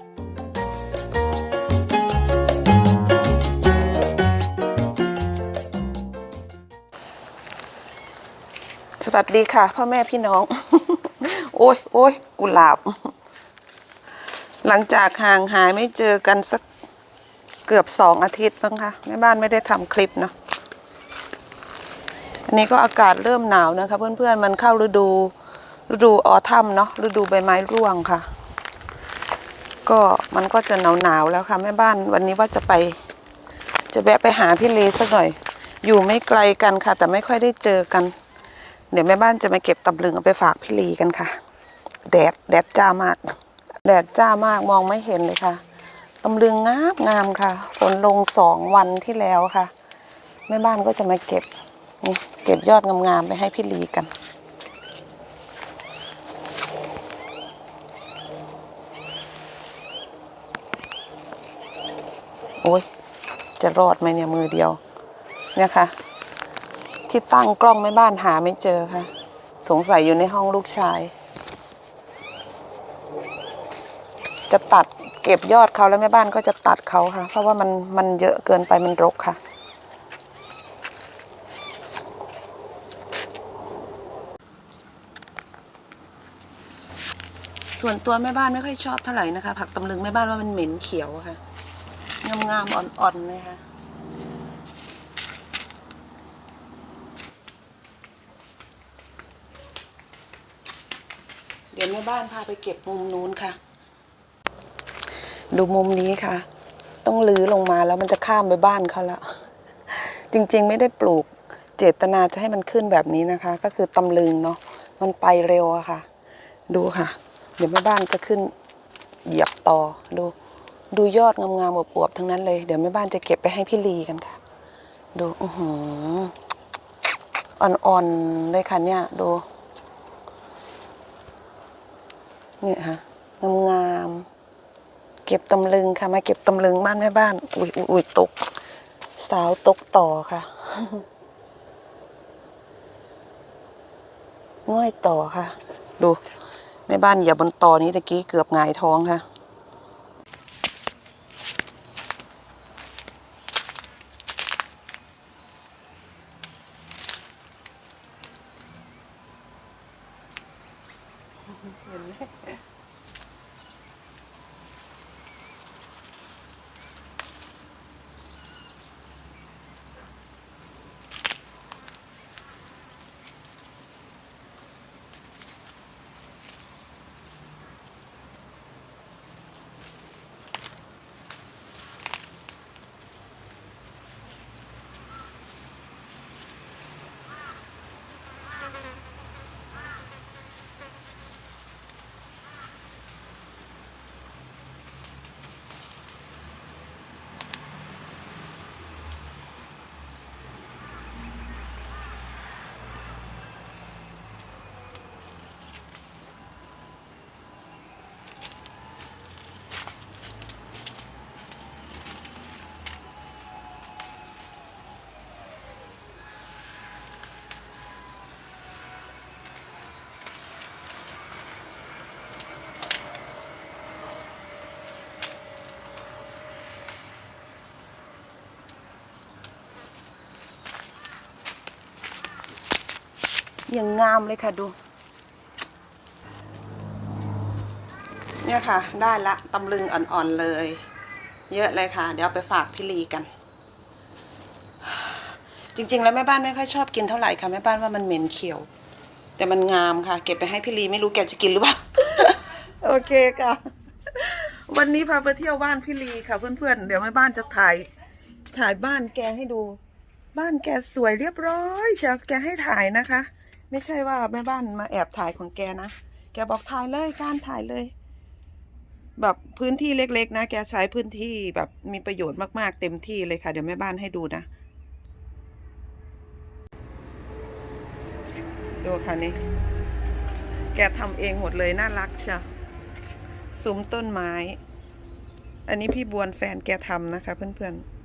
สวัสดีค่ะ พ่อแม่พี่น้อง โอ้ยโอ้ยกุหลาบ หลังจากห่างหายไม่เจอกันสักเกือบสองอาทิตย์บ้างค่ะแม่บ้านไม่ได้ทำคลิปเนาะอันนี้ก็อากาศเริ่มหนาวนะคะ เพื่อนๆมันเข้าฤดูฤดูออทัมเนาะฤดูใบไม้ร่วงค่ะ ก็มันก็จะหนาวหนาวแล้วค่ะแม่บ้านวันนี้ว่าจะไป จะแวะไปหาพี่ลีสักหน่อย อยู่ไม่ไกลกันค่ะ แต่ไม่ค่อยได้เจอกัน เดี๋ยวแม่บ้านจะมาเก็บตำลึงเอาไปฝากพี่ลีกันค่ะ แดดแดดจ้ามาก แดดจ้ามากมองไม่เห็นเลยค่ะตำลึงงามงามค่ะ ฝนลงสองวันที่แล้วค่ะ แม่บ้านก็จะมาเก็บนี่เก็บยอดงามๆไปให้พี่ลีกัน อ้ยจะรอดไหมเนี่ยมือเดียว เนี่ยค่ะ ที่ตั้งกล้องแม่บ้านหาไม่เจอค่ะ สงสัยอยู่ในห้องลูกชาย จะตัดเก็บยอดเขาแล้วแม่บ้านก็จะตัดเขาค่ะ เพราะว่ามันมันเยอะเกินไปมันรกค่ะ ส่วนตัวแม่บ้านไม่ค่อยชอบเท่าไหร่นะคะ ผักตำลึงแม่บ้านว่ามันเหม็นเขียวค่ะ งามๆอ่อนๆเลยค่ะเดี๋ยวแม่บ้านพาไปเก็บมุมนู้นค่ะ ดูมุมนี้ค่ะ ต้องลื้อลงมาแล้วมันจะข้ามไปบ้านเขาแล้ว จริงๆไม่ได้ปลูกเจตนาจะให้มันขึ้นแบบนี้นะคะ ก็คือตำลึงเนาะมันไปเร็วอะค่ะ ดูค่ะ เดี๋ยวแม่บ้านจะขึ้นเหยียบต่อดู ดูยอดงามๆอวบๆทั้งนั้นเลย เดี๋ยวแม่บ้านจะเก็บไปให้พี่ลีกันค่ะ ดูอือหืออ่อนๆเลยค่ะเนี่ยดูเนี่ยค่ะงามๆเก็บตำลึงค่ะมาเก็บตำลึงบ้านแม่บ้าน อุ้ยอุ้ยตก สาวตกต่อค่ะง่อยต่อค่ะ ดูแม่บ้านเหยียบนต่อนี้ตะกี้เกือบงายท้องค่ะ Emre. อย่างงามเลยค่ะดู เนี่ยค่ะ ได้ละตำลึงอ่อนๆเลย เยอะเลยค่ะ เดี๋ยวไปฝากพี่ลีกัน จริง ๆ แล้วแม่บ้านไม่ค่อยชอบกินเท่าไหร่ค่ะแม่บ้านว่ามันเหม็นเขียว แต่มันงามค่ะ เก็บไปให้พี่ลีไม่รู้แกจะกินหรือเปล่าโอเคค่ะ วันนี้พาไปเที่ยวบ้านพี่ลีค่ะ เพื่อนๆ เดี๋ยวแม่บ้านจะถ่ายถ่ายบ้านแกให้ดู บ้านแกสวยเรียบร้อยเชียวแกให้ถ่ายนะคะ ไม่ใช่ว่าแม่บ้านมาแอบถ่ายของแกนะ แกบอกถ่ายเลยการถ่ายเลย แบบพื้นที่เล็ก ๆ นะ แกใช้พื้นที่แบบมีประโยชน์มากๆ เต็มที่เลยค่ะ เดี๋ยวแม่บ้านให้ดูนะ ดูค่ะนี่ แกทำเองหมดเลยน่ารักเชียวซุ้มต้นไม้ อันนี้พี่บวนแฟนแกทำนะคะ เพื่อนๆ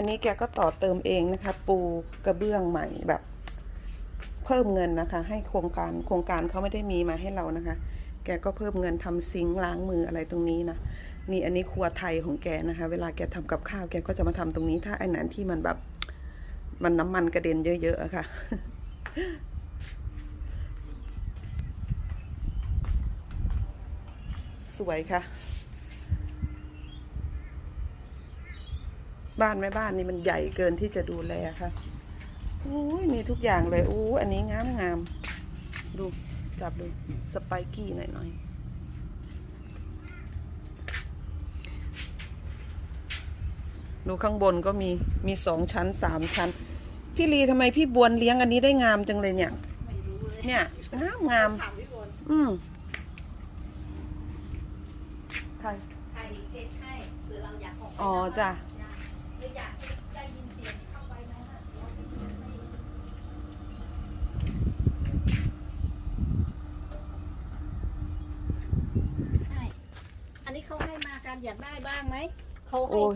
อันนี้แกก็ต่อเติมเองนะคะ ปูกระเบื้องใหม่แบบ เพิ่มเงินนะคะ ให้โครงการโครงการเขาไม่ได้มีมาให้เรานะคะ แกก็เพิ่มเงินทำซิงค์ล้างมืออะไรตรงนี้นะนี่อันนี้ครัวไทยของแกนะคะ เวลาแกทำกับข้าวแกก็จะมาทำตรงนี้ ถ้าไอ้นั้นที่มันแบบมันน้ำมันกระเด็นเยอะๆอะค่ะสวยค่ะ บ้านแม่บ้านนี่มันใหญ่เกินที่จะดูแลค่ะอุ้ยมีทุกอย่างเลยอู้อันนี้งามงามๆดูจับดูสไปกี้หน่อยหน่อยดูข้างบนก็มีมีสองชั้นสามชั้น พี่ลีทำไมพี่บวนเลี้ยงอันนี้ได้งามจังเลยเนี่ยไม่รู้เลยเนี่ยงามงามถามพี่บนอืมไทยใครเอ็ดให้หรือเราอยากออกไปอ๋อจ้ะ หรืออยากได้ยินเสียงเข้าไปนะเราไปเสียงไม่ใช่อันนี้ เขาให้มากันอยากได้บ้างไหมเขาให้โอ้ย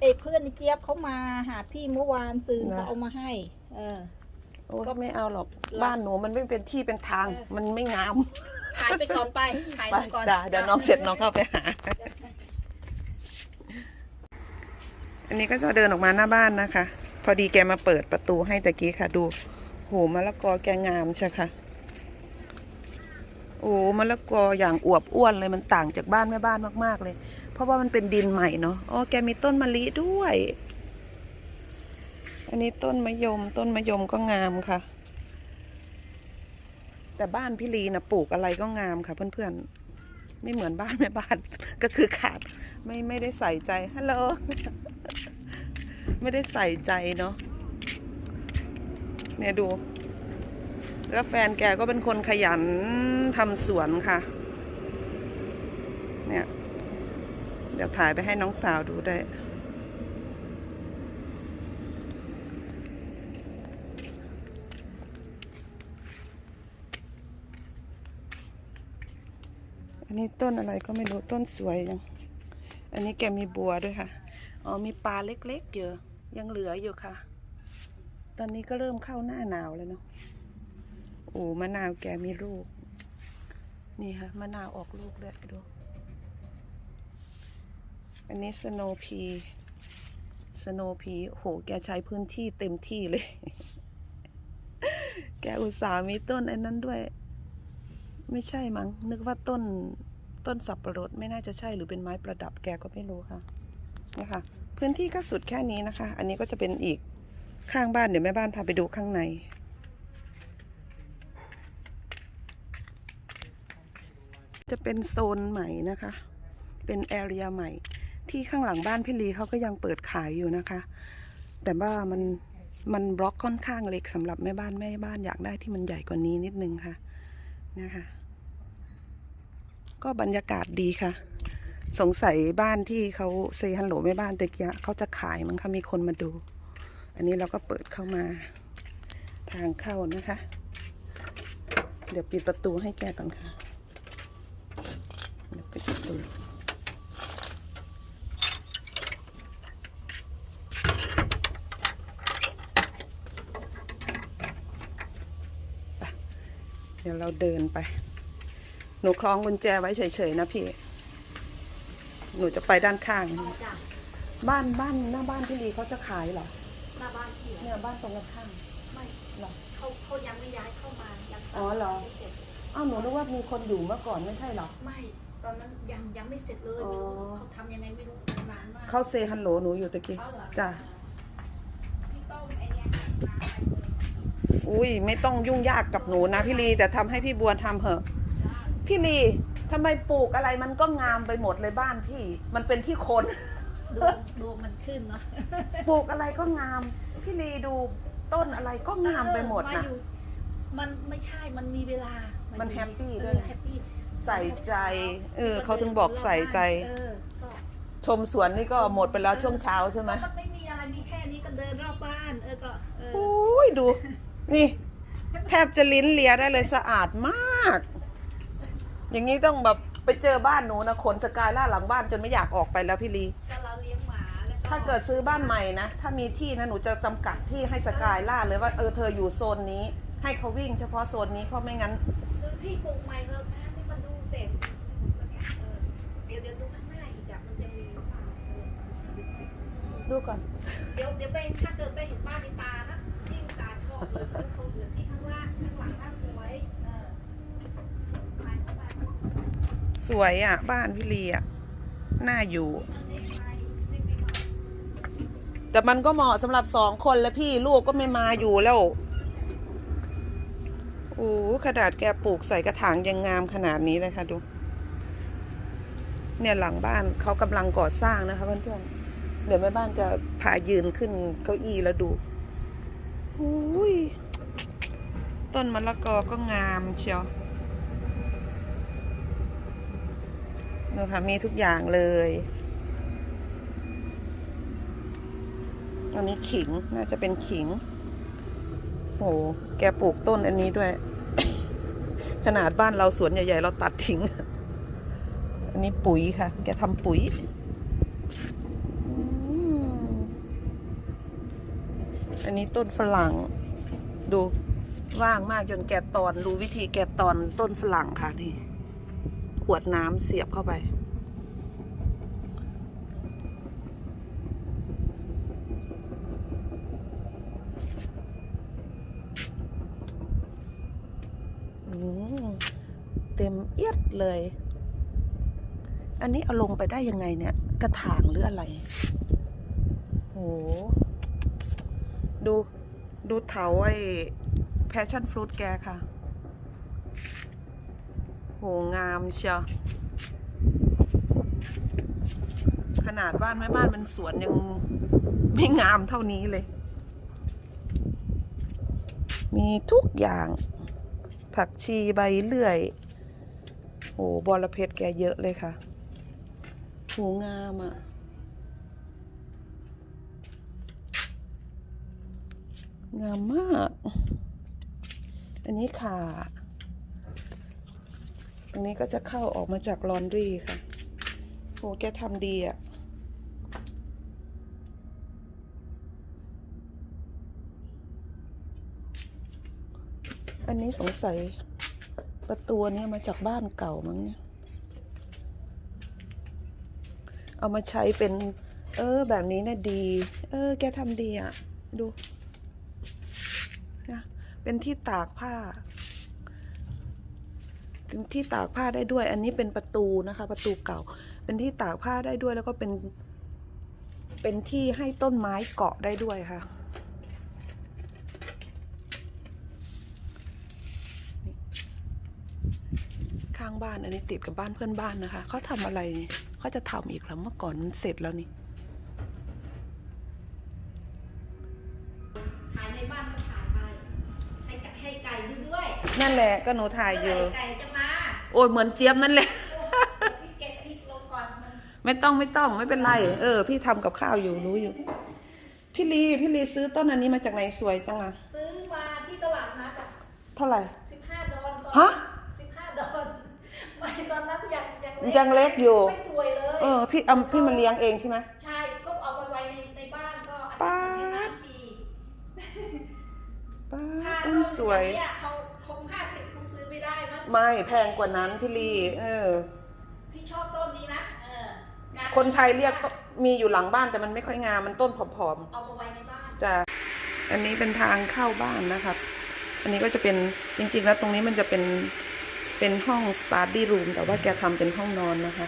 เอยเพื่อนเจี๊ยบเขามาหาพี่เมื่อวานซื้อนะ เขาเอามาให้ เออ โอ้ยก็ไม่เอาหรอกหรอบ้านหนูมันไม่เป็นที่เป็นทาง เออ มันไม่งามขายไปก่อนไปขายไปก่อนจ้ะเดี๋ยวน้องเสร็จน้องเข้าไปหา อันนี้ก็จะเดินออกมาหน้าบ้านนะคะ พอดีแกมาเปิดประตูให้ตะกี้ค่ะ ดูโหมะละกอแกงามใช่ค่ะ โอ้มะละกออย่างอวบอ้วนเลยมันต่างจากบ้านแม่บ้านมากๆเลย เพราะว่ามันเป็นดินใหม่เนาะอ๋อแกมีต้นมะลิด้วย อันนี้ต้นมะยมต้นมะยมก็งามค่ะ แต่บ้านพี่ลีนะปลูกอะไรก็งามค่ะ เพื่อนๆไม่เหมือนบ้านแม่บ้าน ก็คือขาดไม่ไม่ได้ใส่ใจฮัลโหลไม่ได้ใส่ใจเนาะเนี่ยดู แล้วแฟนแกก็เป็นคนขยันทำสวนค่ะ เนี่ย เดี๋ยวถ่ายไปให้น้องสาวดูได้ อันนี้ต้นอะไรก็ไม่รู้ต้นสวยยัง อันนี้แกมีบัวด้วยค่ะ อ๋อมีปลาเล็กๆอยู่ยังเหลืออยู่ค่ะ ตอนนี้ก็เริ่มเข้าหน้าหนาวแล้วเนาะ อ้มะนาวแกมีลูก นี่ค่ะมะนาวออกลูกด้วยดู อันนี้สโนพีสโนพีโห แกใช้พื้นที่เต็มที่เลย แกอุตส่าห์มีต้นอันนั้นด้วย ไม่ใช่มั้ง นึกว่าต้นต้นสับประรดไม่น่าจะใช่หรือเป็นไม้ประดับแกก็ไม่รู้ค่ะนะคะ พื้นที่ก็สุดแค่นี้นะคะ อันนี้ก็จะเป็นอีกข้างบ้านเดี๋ยวแม่บ้านพาไปดูข้างใน จะเป็นโซนใหม่นะคะ เป็นแอเรียใหม่ ที่ข้างหลังบ้านพี่ลีเขาก็ยังเปิดขายอยู่นะคะ แต่ว่ามันมันบล็อกค่อนข้างเล็กสำหรับแม่บ้านแม่บ้านอยากได้ที่มันใหญ่กว่านี้นิดนึงค่ะนะคะ ก็บรรยากาศดีค่ะ สงสัยบ้านที่เขาเซฮัลโหลแม่บ้านตะเกียเขาจะขายมั้งคะมีคนมาดู อันนี้เราก็เปิดเข้ามาทางเข้านะคะ เดี๋ยวปิดประตูให้แกก่อนค่ะ เดี๋ยวปิดประตูเดี๋ยวเราเดินไป หนูคล้องกุญแจไว้เฉยๆนะพี่ หนูจะไปด้านข้างอ๋อจ้ะบ้านบ้านหน้าบ้านพี่ลีเขาจะขายเหรอ หน้าบ้านที่เนี่ยบ้านตรงกันข้ามไม่เหรอเขาเขายังไม่ย้ายเข้ามายังอ๋อเหรอไม่เสร็จอ้าวหนูนึกว่ามีคนอยู่เมื่อก่อนไม่ใช่เหรอ ไม่ ตอนนั้นยังยังไม่เสร็จเลยอ๋อไม่รู้เขาทำยังไงไม่รู้นานมากเขาเซฮัลโหลหนูอยู่ตะกี้ เขาเหรอจ้ะ พี่ต้มไอเนี้ยมาอะไรเลยอุ้ยไม่ต้องยุ่งยากกับหนูนะพี่ลีแต่ทำให้พี่บัวทำเหอะ พี่ลีทำไมปลูกอะไรมันก็งามไปหมดเลยบ้านพี่ มันเป็นที่คน ดูดูมันขึ้นเนาะปลูกอะไรก็งาม พี่ลีดูต้นอะไรก็งามไปหมดเออนะาอยู่มันไม่ใช่มันมีเวลามัมันแฮปปี้ด้วยนะ แฮปปี้ ใส่ใจ เออเขาถึงบอกใส่ใจ เออก็ชมสวนนี่ก็หมดไปแล้วช่วงเช้าใช่ไหมมันไม่มีอะไรมีแค่นี้ก็เดินรอบบ้าน เออก็เออ อุ้ยดู นี่ แทบจะลิ้นเลียได้เลยสะอาดมาก อย่างนี้ต้องแบบไปเจอบ้านหนูนะขนสกายล่าหลังบ้านจนไม่อยากออกไปแล้วพี่ลี ก็เราเลี้ยงหมาแล้วก็ถ้าเกิดซื้อบ้านใหม่นะ ถ้ามีที่นะหนูจะจำกัดที่ให้สกายล่าเลยว่าเออเธออยู่โซนนี้ ให้เขาวิ่งเฉพาะโซนนี้เพราะไม่งั้น ซื้อที่ปลูกใหม่เถอะนะที่มันดู เด็ดเออเดี๋ยวเดี๋ยวดูข้างหน้าอีกอะมันจะมีหรือเปล่าเออดูก่อน เดี๋ยวเดี๋ยวไปถ้าเกิดไปเห็นบ้านในตานะยิ่งตาชอบเลยเขาเขาเหลือที่ข้างล่างข้างหลังน่าสวยเออไปเข้าไปสวยอะ บ้านพี่ลีอะ น่าอยู่ อันนี้ไปเล็กๆหน่อยแต่มันก็เหมาะสำหรับสองคนแล้วพี่ลูกก็ไม่มาอยู่แล้ว โอ้ขนาดแกปลูกใส่กระถางยังงามขนาดนี้เลยค่ะดู เนี่ยหลังบ้านเขากำลังก่อสร้างนะคะเพื่อนๆเดี๋ยวแม่บ้านจะพายืนขึ้นเก้าอี้แล้วดูอุ้ยต้นมะละกอก็งามเชียวดูค่ะมีทุกอย่างเลยตอนนี้ขิงน่าจะเป็นขิงโหแกปลูกต้นอันนี้ด้วย ขนาดบ้านเราสวนใหญ่ๆ เราตัดทิ้ง อันนี้ปุ๋ยค่ะ แกทำปุ๋ยอันนี้ต้นฝรั่ง ดูว่างมากจนแกะตอนรู้วิธีแกะตอนต้นฝรั่งค่ะนี่ ขวดน้ำเสียบเข้าไป อืม เต็มเอียดเลย อันนี้เอาลงไปได้ยังไงเนี่ย กระถางหรืออะไร โห ดู ดูเถาไอ้แพชชั่นฟรุตแกค่ะ โห งามเชียวขนาดบ้านแม่บ้านมันสวนยังไม่งามเท่านี้เลย มีทุกอย่าง ผักชีใบเลื่อย โอ้บอระเพ็ดแกเยอะเลยค่ะโหงามอะ่ะ งามมาก อันนี้ค่ะตรงนี้ก็จะเข้าออกมาจากลอนดรีค่ะโหแกทำดีอะ่ะอันนี้สงสัย ประตูนี้มาจากบ้านเก่ามั้งเนี่ย เอามาใช้เป็น เออ แบบนี้นะดี เออ แกทำดีอะ่ะ ดูนะเป็นที่ตากผ้าเป็นที่ตากผ้าได้ด้วย อันนี้เป็นประตูนะคะ ประตูเก่า เป็นที่ตากผ้าได้ด้วยแล้วก็เป็น เป็นที่ให้ต้นไม้เกาะได้ด้วยค่ะ ข้างบ้าน อันนี้ติดกับบ้านเพื่อนบ้านนะคะ เขาทำอะไรเนี่ยเขาจะทำอีกแล้วเมื่อก่อนมันเสร็จแล้วนี่ถ่ายในบ้านก็ถ่ายไปให้ไก่ให้ไก่ดูด้วยนั่นแหละก็หนูถ่ายอยู่ เมื่ไหร่ไก่จะมาโอ้ยเหมือนเจี๊ยบนั่นแหละโอ้เดี๋ยวพี่เก็บที่ลงก่อนมันไม่ต้องไม่ต้องไม่เป็นไร เออ พี่ทำกับข้าวอยู่รู้อยู่ พี่ลีพี่ลีซื้อต้นอันนี้มาจากไหนสวยจังอะซื้อมาที่ตลาดนัดอะเท่าไหร่ สิบห้าดอนตอนฮะสิบห้าดอน ไม่ตอนนั้นยังยังยังเล็กอยู่ ไม่สวยเลยเออพี่เอาพี่มาเลี้ยงเองใช่ไหมใช่ก็เอาไปไว้ในในบ้านก็อาทิตย์ป๊าดหนึ่งนานทีป้าถ้าต้นสวยเนี่ยเขาคงห้าสิบคงซื้อไม่ได้มั้งไม่แพงกว่านั้นพี่ลีเออ พี่ชอบต้นนี้นะเออการคนไทยเรียกต้นมีอยู่หลังบ้านแต่มันไม่ค่อยงามมันต้นผอมเอามาไว้ในบ้านๆจะอันนี้เป็นทางเข้าบ้านนะครับ อันนี้ก็จะเป็นจริงๆแล้วตรงนี้มันจะเป็น เป็นห้อง study room แต่ว่าแกทำเป็นห้องนอนนะคะ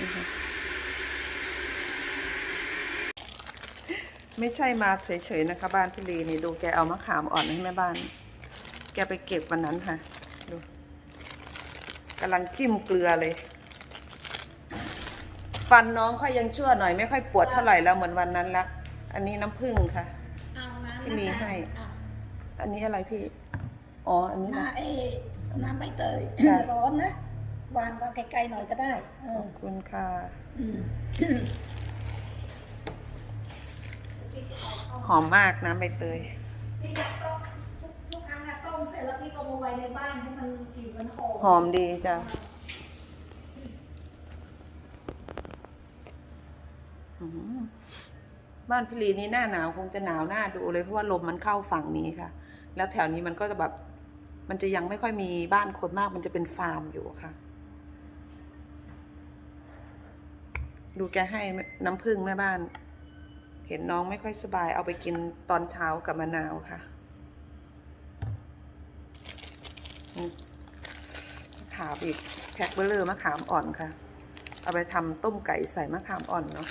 นะคะไม่ใช่มาเฉยๆนะคะ บ้านพี่ลีนี่ดูแกเอามะขามอ่อนให้แม่บ้าน แกไปเก็บวันนั้นค่ะ ดูกำลังจิ้มเกลือเลย ฟันน้องค่อยยังชั่วหน่อยไม่ค่อยปวดเท่าไหร่แล้วเหมือนวันนั้นละ อันนี้น้ำผึ้งค่ะเอาน้ำพี่ลีให้ อะอันนี้อะไรพี่ อ๋อ อันนี้นะน้ำเอน้ำใบเตยค่ะร้อนนะ วางวางไกลๆหน่อยก็ได้ เอขออบคุณค่ะ อืมหอมมากน้ำใบเตย พี่อยากต้มทุกทุกครั้งอะต้มเสร็จแล้วพี่ก็มาไว้ในบ้านให้มันกลิ่นมันหอม หอมดีจ้ะ อืมบ้านพิลีนี้หน้าหนาวคงจะหนาวหน้าดูเลยเพราะว่าลมมันเข้าฝั่งนี้ค่ะ แล้วแถวนี้มันก็จะแบบ มันจะยังไม่ค่อยมีบ้านคนมาก มันจะเป็นฟาร์มอยู่ค่ะ ดูแกให้น้ำผึ้งแม่บ้าน เห็นน้องไม่ค่อยสบาย เอาไปกินตอนเช้ากับมะนาวค่ะมะขามอีกแพ็คเบลเลอร์มะขามอ่อนค่ะ เอาไปทำต้มไก่ใส่มะขามอ่อนเนาะ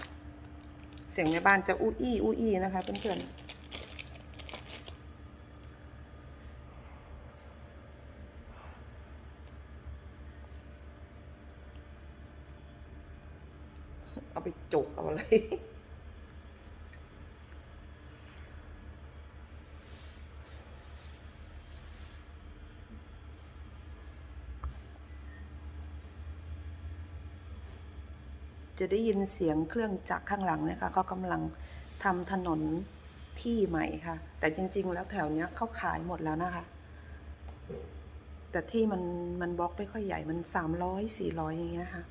เสียงในบ้านจะอู้อี้อู้อี้นะคะเพื่อนๆ เอาไปจก เอาอะไรจะได้ยินเสียงเครื่องจักรข้างหลังนะคะเขากำลังทำถนนที่ใหม่ค่ะ แต่จริง ๆ แล้วแถวเนี้ยเขาขายหมดแล้วนะคะ แต่ที่มันมันบล็อกไม่ค่อยใหญ่มันสามร้อยสี่ร้อยอย่างเงี้ยค่ะ